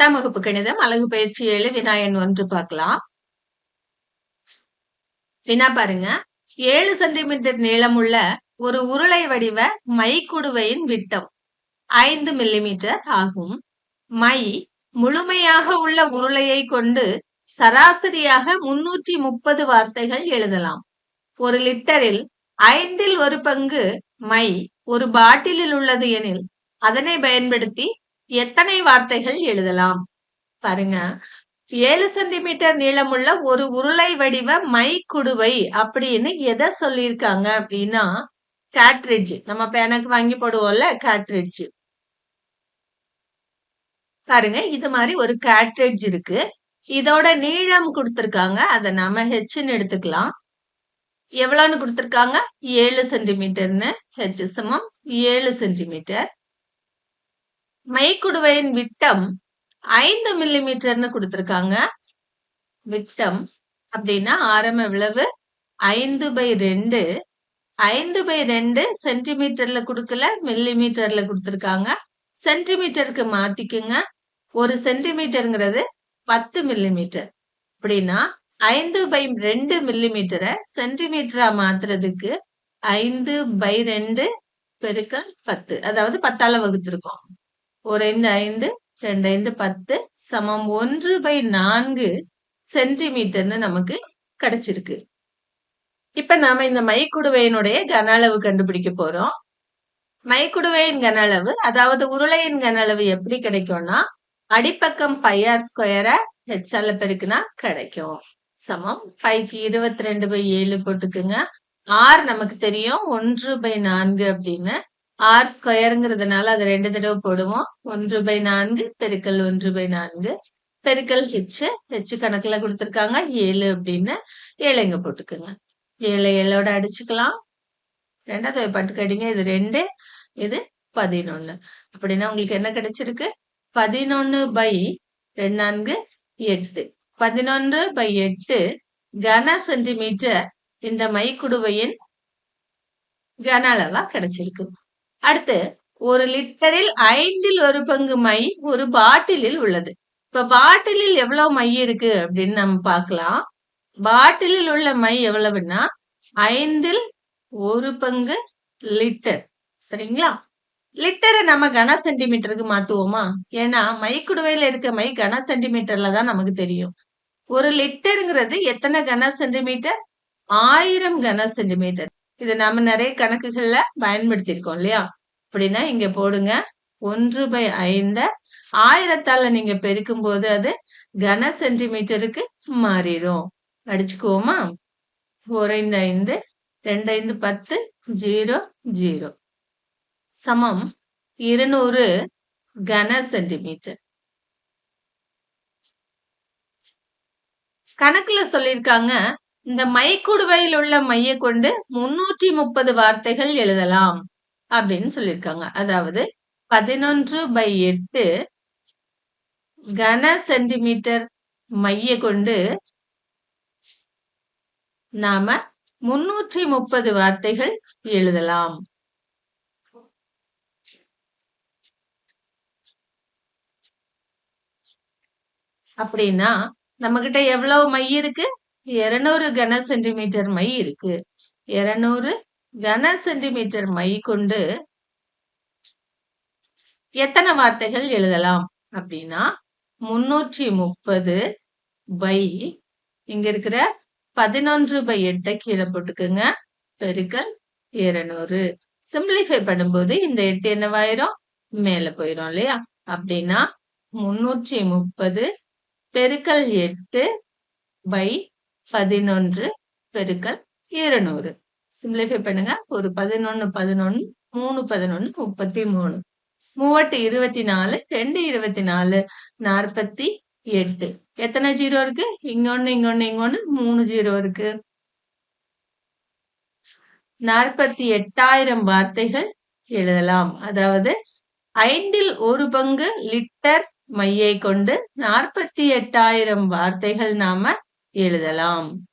பத்தாம் வகுப்பு கணிதம் அழகு பயிற்சி ஏழு வினாயன் ஒன்று பார்க்கலாம். வினா பாருங்க. ஏழு சென்டிமீட்டர் நீளமுள்ள ஒரு உருளை வடிவ மைக்குடுவையின் விட்டம் ஐந்து மில்லிமீட்டர் ஆகும். மை முழுமையாக உள்ள உருளையை கொண்டு சராசரியாக முன்னூற்றி முப்பது வார்த்தைகள் எழுதலாம். ஒரு லிட்டரில் ஐந்தில் ஒரு பங்கு மை ஒரு பாட்டிலில் உள்ளது எனில் அதனை பயன்படுத்தி எத்தனை வார்த்தைகள் எழுதலாம்? பாருங்க. ஏழு சென்டிமீட்டர் நீளமுள்ள ஒரு உருளை வடிவ மை குடுவை அப்படின்னு எதை சொல்லியிருக்காங்க அப்படின்னா கேட்ரிட்ஜ் நம்ம பேனக்கு வாங்கி போடுவோம்ல கேட்ரிட்ஜ் பாருங்க இது மாதிரி ஒரு கேட்ரிட்ஜ் இருக்கு. இதோட நீளம் கொடுத்துருக்காங்க. அதை நாம ஹெச்ன்னு எடுத்துக்கலாம். எவ்வளோன்னு கொடுத்துருக்காங்க? ஏழு சென்டிமீட்டர்னு. ஹெச் சமம் ஏழு சென்டிமீட்டர். மைக்குடுவையின் விட்டம் ஐந்து மில்லி மீட்டர்னு கொடுத்துருக்காங்க. விட்டம் அப்படின்னா ஆரம்ப விளவு ஐந்து பை ரெண்டு. ஐந்து பை ரெண்டு சென்டிமீட்டர்ல கொடுக்கல மில்லி மீட்டர்ல கொடுத்துருக்காங்க. சென்டிமீட்டருக்கு மாத்திக்குங்க. ஒரு சென்டிமீட்டருங்கிறது பத்து மில்லி மீட்டர் அப்படின்னா ஐந்து பை ரெண்டு மில்லி மீட்டரை சென்டிமீட்டரா மாத்துறதுக்கு ஐந்து பை ரெண்டு பெருக்கல் பத்து. அதாவது பத்தால வகுத்திருக்கோம். ஒரு ஐந்து ஐந்து ரெண்டு ஐந்து பத்து சமம் ஒன்று பை நான்கு சென்டிமீட்டர்னு நமக்கு கிடைச்சிருக்கு. இப்ப நாம இந்த மைக்குடுவையினுடைய கன அளவு கண்டுபிடிக்க போறோம். மைக்குடுவையின் கன அளவு அதாவது உருளையின் கன அளவு எப்படி கிடைக்கும்னா அடிப்பக்கம் பையார் ஸ்கொயரை ஹெச்ஆல பெருக்குனா கிடைக்கும். சமம் ஃபைவ் இருபத்தி ரெண்டு பை ஏழு போட்டுக்குங்க. ஆர் நமக்கு தெரியும் ஒன்று பை நான்கு அப்படின்னு. ஆர் ஸ்கொயருங்கிறதுனால அது ரெண்டு தடவை போடுவோம். ஒன்று பை நான்கு பெருக்கல் ஒன்று பை நான்கு. பெருக்கல் ஹெச் ஹெச் கணக்குல கொடுத்துருக்காங்க. ஏழு அப்படின்னு ஏழைங்க போட்டுக்கோங்க. ஏழை ஏழோட அடிச்சுக்கலாம். ரெண்டாவது பட்டுக்கு அடிங்க. இது ரெண்டு இது பதினொன்னு. அப்படின்னா உங்களுக்கு என்ன கிடைச்சிருக்கு? பதினொன்னு பை ரெண்டு நான்கு எட்டு. பதினொன்று பை எட்டு கன சென்டிமீட்டர் இந்த மைக்குடுவையின் கன அளவா கிடைச்சிருக்கு. அடுத்து ஒரு லிட்டரில் ஐந்தில் ஒரு பங்கு மை ஒரு பாட்டிலில் உள்ளது. இப்ப பாட்டிலில் எவ்வளவு மை இருக்கு அப்படின்னு நம்ம பார்க்கலாம். பாட்டிலில் உள்ள மை எவ்வளவுன்னா ஐந்தில் ஒரு பங்கு லிட்டர். சரிங்களா? லிட்டரை நம்ம கன சென்டிமீட்டருக்கு மாத்துவோமா? ஏன்னா மை குடுவையில இருக்க மை கன சென்டிமீட்டர்ல தான் நமக்கு தெரியும். ஒரு லிட்டருங்கிறது எத்தனை கன சென்டிமீட்டர்? ஆயிரம் கன சென்டிமீட்டர். இதை நம்ம நிறைய கணக்குகள்ல பயன்படுத்தியிருக்கோம் இல்லையா? அப்படின்னா இங்க போடுங்க. ஒன்று பை ஐந்த. ஆயிரத்தால நீங்க பெருக்கும் போது அது கன சென்டிமீட்டருக்கு மாறிடும். அடிச்சுக்குவோமா? ஒரு ஐந்து ஐந்து ரெண்டு ஐந்து பத்து ஜீரோ ஜீரோ. சமம். இருநூறு கன சென்டிமீட்டர். கணக்குல சொல்லியிருக்காங்க இந்த மைக்குடுவையில் உள்ள மைய கொண்டு முன்னூற்றி முப்பது வார்த்தைகள் எழுதலாம் அப்படின்னு சொல்லியிருக்காங்க. அதாவது பதினொன்று பை எட்டு கன சென்டிமீட்டர் மைய கொண்டு நாம முன்னூற்றி முப்பது வார்த்தைகள் எழுதலாம். அப்படின்னா நம்ம கிட்ட எவ்வளவு மை இருக்கு? இருநூறு கன சென்டிமீட்டர் மை இருக்கு. இருநூறு கன சென்டிமீட்டர் மை கொண்டு எத்தனை வார்த்தைகள் எழுதலாம்? அப்படின்னா முன்னூற்றி முப்பது பை இங்க இருக்கிற பதினொன்று பை எட்டை கீழே போட்டுக்குங்க. பெருக்கல் இருநூறு. சிம்பிளிஃபை பண்ணும்போது இந்த எட்டு என்னவாயிரும்? மேல போயிரும் இல்லையா? அப்படின்னா முன்னூற்றி முப்பது பெருக்கல் எட்டு பை பதினொன்று பெருக்கல் இருநூறு. சிம்பிளிஃபை பண்ணுங்க. ஒரு பதினொன்னு பதினொன்னு மூணு பதினொன்னு முப்பத்தி மூணு மூவட்டு இருபத்தி நாலு ரெண்டு இருபத்தி நாலு நாற்பத்தி எட்டு. எத்தனை ஜீரோ இருக்கு? இங்கொன்னு இங்கொன்னு இங்கொன்னு மூணு ஜீரோ இருக்கு. நாற்பத்தி எட்டாயிரம் வார்த்தைகள் எழுதலாம். அதாவது ஐந்தில் ஒரு பங்கு லிட்டர் மையை கொண்டு நாற்பத்தி எட்டாயிரம் வார்த்தைகள் நாம எழுதலாம்.